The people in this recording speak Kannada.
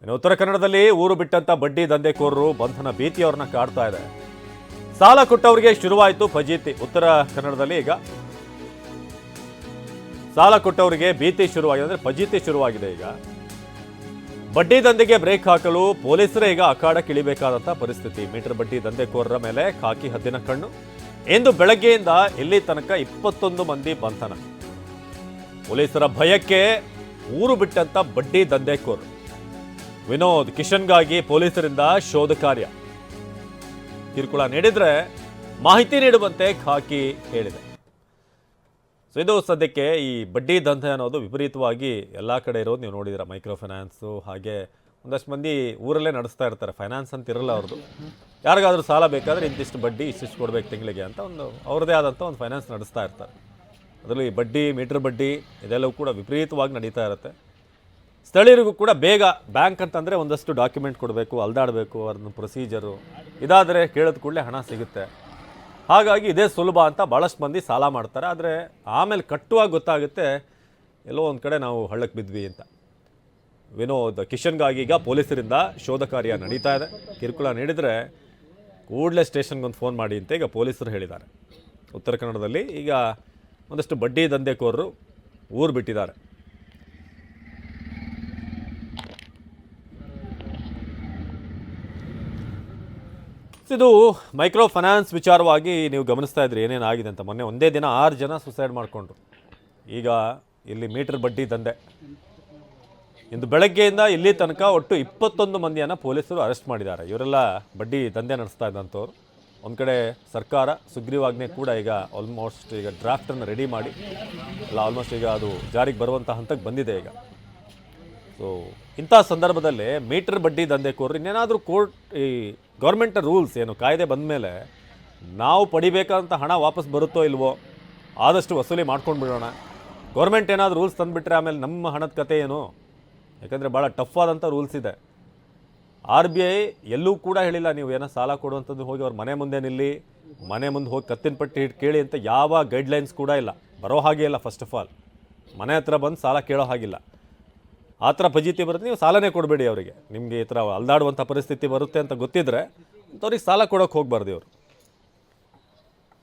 ಇನ್ನು ಉತ್ತರ ಕನ್ನಡದಲ್ಲಿ ಊರು ಬಿಟ್ಟಂತ ಬಡ್ಡಿ ದಂಧೆಕೋರರು ಬಂಧನ ಭೀತಿ ಅವ್ರನ್ನ ಕಾಡ್ತಾ ಇದೆ. ಸಾಲ ಕೊಟ್ಟವರಿಗೆ ಶುರುವಾಯಿತು ಫಜೀತಿ, ಉತ್ತರ ಕನ್ನಡದಲ್ಲಿ ಈಗ. ಸಾಲ ಕೊಟ್ಟವರಿಗೆ ಭೀತಿ ಶುರುವಾಗಿದೆ ಅಂದ್ರೆ ಫಜೀತಿ ಶುರುವಾಗಿದೆ ಈಗ. ಬಡ್ಡಿ ದಂಧೆಗೆ ಬ್ರೇಕ್ ಹಾಕಲು ಪೊಲೀಸರೇ ಈಗ ಅಖಾಡಕ್ಕೆ ಇಳಿಬೇಕಾದಂತ ಪರಿಸ್ಥಿತಿ. ಮೀಟರ್ ಬಡ್ಡಿ ದಂಧೆಕೋರರ ಮೇಲೆ ಖಾಕಿ ಹದ್ದಿನ ಕಣ್ಣು. ಇಂದು ಬೆಳಗ್ಗೆಯಿಂದ ಇಲ್ಲಿ ತನಕ ಇಪ್ಪತ್ತೊಂದು ಮಂದಿ ಬಂಧನ. ಪೊಲೀಸರ ಭಯಕ್ಕೆ ಊರು ಬಿಟ್ಟಂತ ಬಡ್ಡಿ ದಂಧೆಕೋರರು. ವಿನೋದ್ ಕಿಶನ್ಗಾಗಿ ಪೊಲೀಸರಿಂದ ಶೋಧ ಕಾರ್ಯ. ಕಿರುಕುಳ ನೀಡಿದ್ರೆ ಮಾಹಿತಿ ನೀಡುವಂತೆ ಖಾಕಿ ಹೇಳಿದೆ. ಸೊ ಇದು ಸದ್ಯಕ್ಕೆ ಈ ಬಡ್ಡಿ ದಂಧೆ ಅನ್ನೋದು ವಿಪರೀತವಾಗಿ ಎಲ್ಲ ಕಡೆ ಇರೋದು. ನೀವು ನೋಡಿದಿರ ಮೈಕ್ರೋ ಫೈನಾನ್ಸು ಹಾಗೆ ಒಂದಷ್ಟು ಮಂದಿ ಊರಲ್ಲೇ ನಡೆಸ್ತಾ ಇರ್ತಾರೆ. ಫೈನಾನ್ಸ್ ಅಂತ ಇರಲ್ಲ ಅವ್ರದ್ದು ಯಾರಿಗಾದ್ರೂ ಸಾಲ ಬೇಕಾದ್ರೆ ಇಂತಿಷ್ಟು ಬಡ್ಡಿ ಇಷ್ಟಿಷ್ಟು ಕೊಡ್ಬೇಕು ತಿಂಗಳಿಗೆ ಅಂತ ಒಂದು ಅವ್ರದ್ದೇ ಆದಂಥ ಒಂದು ಫೈನಾನ್ಸ್ ನಡೆಸ್ತಾ ಇರ್ತಾರೆ. ಅದರಲ್ಲಿ ಬಡ್ಡಿ, ಮೀಟ್ರ್ ಬಡ್ಡಿ ಇದೆಲ್ಲವೂ ಕೂಡ ವಿಪರೀತವಾಗಿ ನಡೀತಾ ಇರುತ್ತೆ. ಸ್ಥಳೀಯರಿಗೂ ಕೂಡ ಬೇಗ ಬ್ಯಾಂಕ್ ಅಂತಂದರೆ ಒಂದಷ್ಟು ಡಾಕ್ಯುಮೆಂಟ್ ಕೊಡಬೇಕು, ಅಲ್ದಾಡಬೇಕು ಅದನ್ನು ಪ್ರೊಸೀಜರು. ಇದಾದರೆ ಕೇಳಿದ ಕೂಡಲೇ ಹಣ ಸಿಗುತ್ತೆ. ಹಾಗಾಗಿ ಇದೇ ಸುಲಭ ಅಂತ ಭಾಳಷ್ಟು ಮಂದಿ ಸಾಲ ಮಾಡ್ತಾರೆ. ಆದರೆ ಆಮೇಲೆ ಕಟ್ಟುವಾಗ ಗೊತ್ತಾಗುತ್ತೆ, ಎಲ್ಲೋ ಒಂದು ಕಡೆ ನಾವು ಹಳ್ಳಕ್ಕೆ ಬಿದ್ವಿ ಅಂತ. ವಿನೋದ್ ಕಿಶನ್ಗಾಗಿ ಈಗ ಪೊಲೀಸರಿಂದ ಶೋಧ ಕಾರ್ಯ ನಡೀತಾ ಇದೆ. ಕಿರುಕುಳ ನೀಡಿದರೆ ಕೂಡಲೇ ಸ್ಟೇಷನ್ಗೆ ಒಂದು ಫೋನ್ ಮಾಡಿ ಅಂತ ಈಗ ಪೊಲೀಸರು ಹೇಳಿದ್ದಾರೆ. ಉತ್ತರ ಕನ್ನಡದಲ್ಲಿ ಈಗ ಒಂದಷ್ಟು ಬಡ್ಡಿ ದಂಧೆಕೋರರು ಊರು ಬಿಟ್ಟಿದ್ದಾರೆ. ಇದು ಮೈಕ್ರೋ ಫೈನಾನ್ಸ್ ವಿಚಾರವಾಗಿ ನೀವು ಗಮನಿಸ್ತಾ ಇದ್ರಿ ಏನೇನಾಗಿದೆ ಅಂತ. ಮೊನ್ನೆ ಒಂದೇ ದಿನ ಆರು ಜನ ಸುಸೈಡ್ ಮಾಡಿಕೊಂಡ್ರು. ಈಗ ಇಲ್ಲಿ ಮೀಟರ್ ಬಡ್ಡಿ ದಂಧೆ. ಇಂದು ಬೆಳಗ್ಗೆಯಿಂದ ಇಲ್ಲಿ ತನಕ ಒಟ್ಟು ಇಪ್ಪತ್ತೊಂದು ಮಂದಿಯನ್ನು ಪೊಲೀಸರು ಅರೆಸ್ಟ್ ಮಾಡಿದ್ದಾರೆ. ಇವರೆಲ್ಲ ಬಡ್ಡಿ ದಂಧೆ ನಡೆಸ್ತಾ ಇದ್ದಂಥವ್ರು. ಒಂದು ಕಡೆ ಸರ್ಕಾರ ಸುಗ್ರೀವಾಜ್ಞೆ ಕೂಡ ಈಗ ಆಲ್ಮೋಸ್ಟ್ ಈಗ ಡ್ರಾಫ್ಟನ್ನು ರೆಡಿ ಮಾಡಿ ಎಲ್ಲ ಆಲ್ಮೋಸ್ಟ್ ಈಗ ಅದು ಜಾರಿಗೆ ಬರುವಂಥ ಹಂತಕ್ಕೆ ಬಂದಿದೆ ಈಗ. ಸೊ ಇಂಥ ಸಂದರ್ಭದಲ್ಲಿ ಮೀಟರ್ ಬಡ್ಡಿ ದಂಧೆಕೋರರು ಇನ್ನೇನಾದರೂ ಕೋರ್ಟ್ ಈ ಗೌರ್ಮೆಂಟ್ ರೂಲ್ಸ್ ಏನು? ಕಾಯ್ದೆ ಬಂದ ಮೇಲೆ ನಾವು ಪಡಿಬೇಕಾದಂಥ ಹಣ ವಾಪಸ್ ಬರುತ್ತೋ ಇಲ್ವೋ ಆದಷ್ಟು ವಸೂಲಿ ಮಾಡ್ಕೊಂಡು ಬಿಡೋಣ. ಗೌರ್ಮೆಂಟ್ ಏನಾದರೂ ರೂಲ್ಸ್ ತಂದುಬಿಟ್ರೆ ಆಮೇಲೆ ನಮ್ಮ ಹಣದ ಕತೆ ಏನು? ಯಾಕಂದರೆ ಭಾಳ ಟಫ್ ಆದಂಥ ರೂಲ್ಸ್ ಇದೆ. ಆರ್ ಬಿ ಐ ಎಲ್ಲೂ ಕೂಡ ಹೇಳಿಲ್ಲ, ನೀವು ಏನೋ ಸಾಲ ಕೊಡುವಂಥದ್ದು ಹೋಗಿ ಅವ್ರ ಮನೆ ಮುಂದೆ ನಿಲ್ಲಿ, ಮನೆ ಮುಂದೆ ಹೋಗಿ ಕತ್ತಿನ ಪಟ್ಟಿ ಇಟ್ಟು ಕೇಳಿ ಅಂತ ಯಾವ ಗೈಡ್ಲೈನ್ಸ್ ಕೂಡ ಇಲ್ಲ. ಬರೋ ಹಾಗೆ ಇಲ್ಲ ಫಸ್ಟ್ ಆಫ್ ಆಲ್ ಮನೆ ಹತ್ರ ಬಂದು ಸಾಲ ಕೇಳೋ ಹಾಗಿಲ್ಲ. ಆ ಥರ ಫಜೀತಿ ಬರುತ್ತೆ, ನೀವು ಸಾಲನೇ ಕೊಡಬೇಡಿ ಅವರಿಗೆ. ನಿಮಗೆ ಈ ಥರ ಅಲ್ದಾಡುವಂಥ ಪರಿಸ್ಥಿತಿ ಬರುತ್ತೆ ಅಂತ ಗೊತ್ತಿದ್ದರೆ ಅಂಥವ್ರಿಗೆ ಸಾಲ ಕೊಡೋಕೆ ಹೋಗಬಾರ್ದು ಇವರು.